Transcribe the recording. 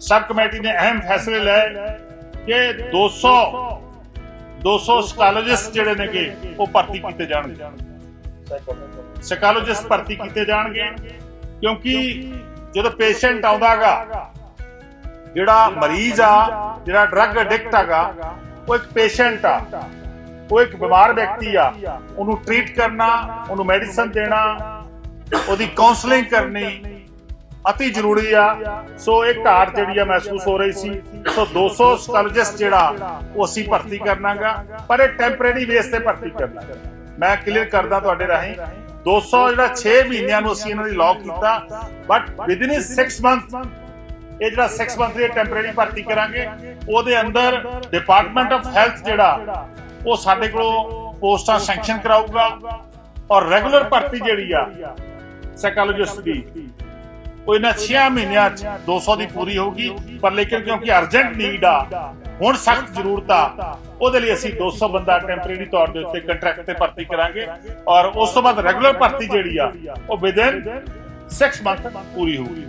Sub committee ਨੇ ਅਹਿਮ ਫੈਸਲੇ ਲਏ ਕਿ 200 200 ਸਕਾਲੋਜਿਸਟ ਜਿਹੜੇ ਨੇਗੇ, ਉਹ ਭਰਤੀ ਕੀਤੇ ਜਾਣਗੇ। ਸਕਾਲੋਜਿਸਟ ਭਰਤੀ ਕੀਤੇ ਜਾਣਗੇ ਕਿਉਂਕਿ ਜਦੋਂ ਪੇਸ਼ੈਂਟ ਆਉਂਦਾਗਾ, ਜਿਹੜਾ ਮਰੀਜ਼ ਆ, ਜਿਹੜਾ ਡਰੱਗ ਐਡਿਕਟ ਹੈਗਾ ਉਹ ਇੱਕ ਪੇਸ਼ੈਂਟ ਆ, ਉਹ ਇੱਕ ਬਿਮਾਰ ਵਿਅਕਤੀ ਆ, ਉਹਨੂੰ ਟ੍ਰੀਟ ਕਰਨਾ, ਉਹਨੂੰ ਮੈਡੀਸਨ ਦੇਣਾ, ਉਹਦੀ ਕਾਉਂਸਲਿੰਗ ਕਰਨੀ ਅਤੀ ਜ਼ਰੂਰੀ ਆ। ਸੋ ਇਹ ਘਾਟ ਜਿਹੜੀ ਆ ਮਹਿਸੂਸ ਹੋ ਰਹੀ ਸੀ। ਸੋ 200 ਸਕਾਲੋਜਿਸਟ ਜਿਹੜਾ, ਉਹ ਅਸੀਂ ਭਰਤੀ ਕਰਨਾਗਾ। ਪਰ ਇਹ ਟੈਂਪਰੇਰੀ ਬੇਸ ਤੇ ਭਰਤੀ ਕਰਨਾ ਮੈਂ ਕਲੀਅਰ ਕਰਦਾ ਤੁਹਾਡੇ ਰਾਹੀਂ। 200 ਜਿਹੜਾ 6 ਮਹੀਨਿਆਂ ਨੂੰ ਅਸੀਂ ਇਹਨਾਂ ਦੀ ਲੌਕ ਕੀਤਾ। ਬਟ ਵਿਦਿਨ 6 ਮੰਥ ਇਹ ਜਿਹੜਾ 6 ਮੰਥ ਦੀ ਟੈਂਪਰੇਰੀ ਭਰਤੀ ਕਰਾਂਗੇ, ਉਹਦੇ ਅੰਦਰ ਡਿਪਾਰਟਮੈਂਟ ਆਫ ਹੈਲਥ ਜਿਹੜਾ, ਉਹ ਸਾਡੇ ਕੋਲੋਂ ਪੋਸਟਾਂ ਸੈਂਕਸ਼ਨ ਕਰਾਊਗਾ। ਔਰ ਰੈਗੂਲਰ ਭਰਤੀ ਜਿਹੜੀ ਆ ਸਾਈਕੋਲੋਜਿਸਟ ਦੀ ਉਹ ਇਹਨਾਂ 6 ਮਹੀਨਿਆਂ ਚ 200 ਦੀ ਪੂਰੀ ਹੋਊਗੀ, ਪਰ ਲੇਕਿਨ ਕਿਉਂਕਿ ਅਰਜੈਂਟ ਨੀਡ ਆ, ਹੁਣ ਸਖਤ ਜ਼ਰੂਰਤ ਆ, ਉਹਦੇ ਲਈ ਅਸੀਂ 200 ਬੰਦਾ ਟੈਂਪਰੇਰੀ ਤੌਰ ਦੇ ਉੱਤੇ ਕੰਟਰੈਕਟ ਤੇ ਭਰਤੀ ਕਰਾਂਗੇ ਔਰ ਉਸ ਤੋਂ ਬਾਅਦ ਰੈਗੂਲਰ ਭਰਤੀ ਜਿਹੜੀ ਆ, ਉਹ ਵਿਦਿਨ 6 ਮੰਥ ਪੂਰੀ ਹੋਊਗੀ।